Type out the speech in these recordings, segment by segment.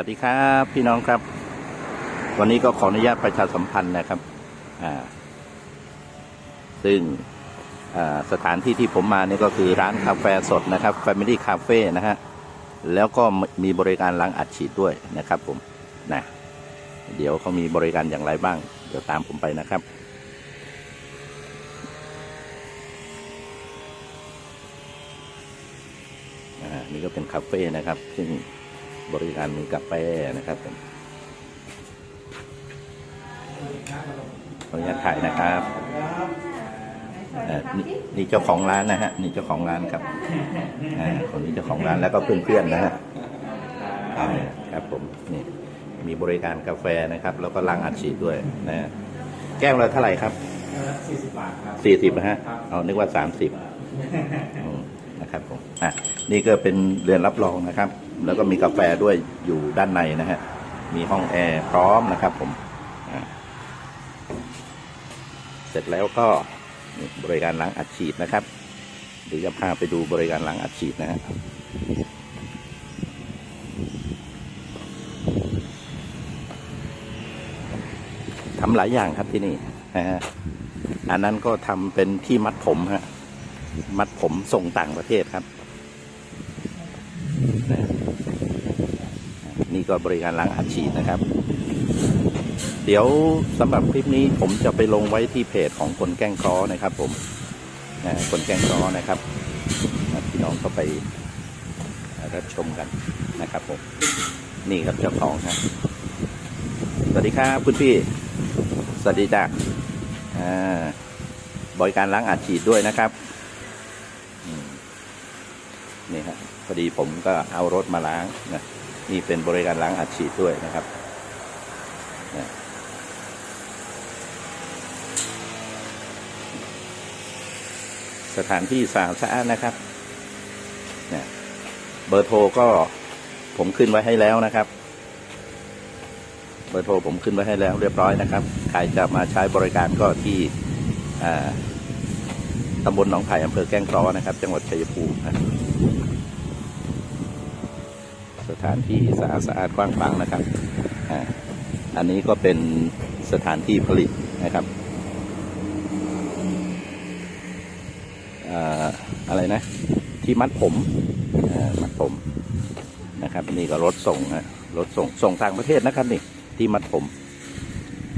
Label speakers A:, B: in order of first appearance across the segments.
A: วัสดีครับพี่น้องครับ วันนี้ก็ขออนุญาตประชาสัมพันธ์นะครับซึ่งสถานที่ที่ผมมานี่ก็คือร้านกาแฟสดนะครับ Family Cafe นะฮะแล้วก็มีบริการล้างอัดฉีดด้วยนะครับผมนะเดี๋ยวเขามีบริการอย่างไรบ้าง เดี๋ยวตามผมไปนะครับนี่ก็เป็นคาเฟ่นะครับซึ่ง บริการมีกาแฟนะครับผมขออนุญาตถ่ายนะครับอ่านี่นี่เจ้าของร้านนะฮะนี่เจ้าของร้านครับอ่าคนนี้เจ้าของร้านแล้วก็เพื่อนๆนะฮะอ่าครับผมนี่มีบริการกาแฟนะครับ แล้วก็ล้างอัดฉีดด้วยนะฮะแก้วละเท่าไหร่ครับ
B: สี่สิบบาทครับ
A: สี่สิบนะฮะ
B: ครับ
A: เอานึกว่าสามสิบนะครับผมอะนี่ก็เป็นเรือนรับรองนะครับ แล้วก็มีกาแฟด้วยอยู่ด้านในนะฮะ มีห้องแอร์พร้อมนะครับผม เสร็จแล้วก็บริการล้างอัดฉีดนะครับ เดี๋ยวจะพาไปดูบริการล้างอัดฉีดนะฮะทำหลายอย่างครับที่นี่นะฮะ อันนั้นก็ทำเป็นที่มัดผมฮะ มัดผมส่งต่างประเทศครับ นี่ก็บริการล้างอัดฉีดนะครับ เดี๋ยวสำหรับคลิปนี้ผมจะไปลงไว้ที่เพจของคนแกล้งคอนะครับ ผมคนแกล้งคอนะครับพี่น้องเข้าไปรับชมกันนะครับผมนี่ครับเจ้าของครับสวัสดีครับคุณพี่ สวัสดีจ้าบริการล้างอัดฉีดด้วยนะครับนี่ฮะพอดีผมก็เอารถมาล้างนะ นี่เป็นบริการล้างอัดฉีดด้วยนะครับสถานที่สะอาดสะอาดนะครับนะเบอร์โทรก็ผมขึ้นไว้ให้แล้วนะครับ เบอร์โทรผมขึ้นไว้ให้แล้วเรียบร้อยนะครับ ใครจะมาใช้บริการก็ที่ตำบลหนองไผ่อำเภอแก้งเคราะห์นะครับ จังหวัดชัยภูมินะ สถานที่สะอาดสะอาดกว้างขวางนะครับอ่าอันนี้ก็เป็นสถานที่ผลิตนะครับอ่าอะไรนะ ที่มัดผมอ่ามัดผมนะครับ นี่ก็รถส่งนะรถส่งส่งต่างประเทศนะครับนี่ที่มัดผม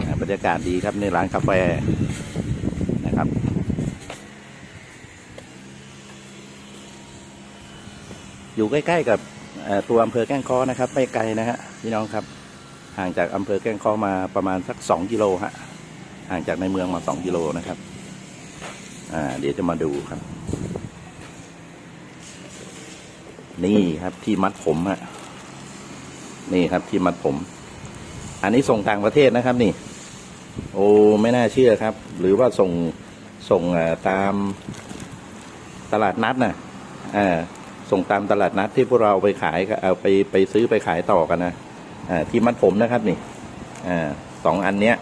A: อ่าบรรยากาศดีครับในร้านกาแฟนะครับ อยู่ใกล้ ๆ กับ ตัวอำเภอแก้งคอนะครับไม่ไกลนะฮะพี่น้องครับ ห่างจากอำเภอแก้งคอมาประมาณสักสองกิโลฮะห่างจากในเมืองมาสองกิโลนะครับอ่าเดี๋ยวจะมาดูครับ นี่ครับที่มัดผมฮะนี่ครับที่มัดผม อันนี้ส่งต่างประเทศนะครับนี่ โอ้ไม่น่าเชื่อครับ หรือว่าส่งส่งตามตลาดนัดน่ะอ่า ส่งตามตลาดนัดที่พวกเราไปขายเอาไปไปซื้อไปขายต่อกันนะที่มัดผมนะครับนี่สองอันเนี้ย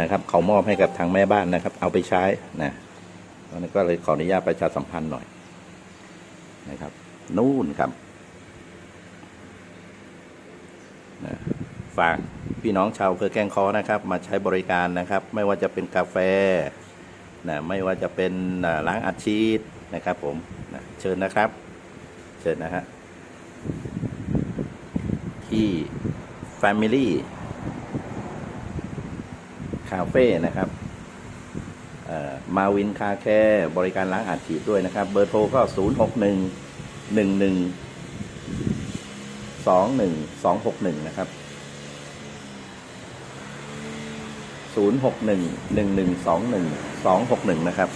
A: นะครับ เขามอบให้กับทางแม่บ้านนะครับ เอาไปใช้นะตอนนี้ก็เลยขออนุญาตประชาสัมพันธ์หน่อยนะครับ นู่นครับฝากพี่น้องชาวอำเภอแก้งคอนะครับ มาใช้บริการนะครับ ไม่ว่าจะเป็นกาแฟนะไม่ว่าจะเป็นล้างอัดฉีดนะครับผมนะเชิญนะครับ ชิญนะฮะที่ Family Cafe นะครับมาวินคาแคร์บริการล้างอัดฉีดด้วยนะครับ เบอร์โทรก็ 0 6 1 1 1 2 1 2 6 1 นะครับศูนย์หกหนึ่งหนึ่งหนึ่งสองหนึ่งสองหกหนึ่งนะครับ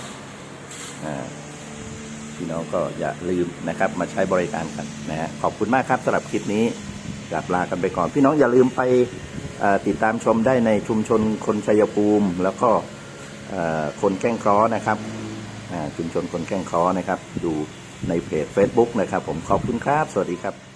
A: อ่า พี่น้องก็อย่าลืมนะครับมาใช้บริการกันนะฮะขอบคุณมากครับสำหรับคลิปนี้กลับลากันไปก่อน พี่น้องอย่าลืมไปติดตามชมได้ในชุมชนคนชัยภูมิ แล้วก็คนแกล้งคร้อนะครับชุมชนคนแกล้งคร้อนะครับ ดูในเพจ Facebook นะครับ ผมขอบคุณครับ สวัสดีครับ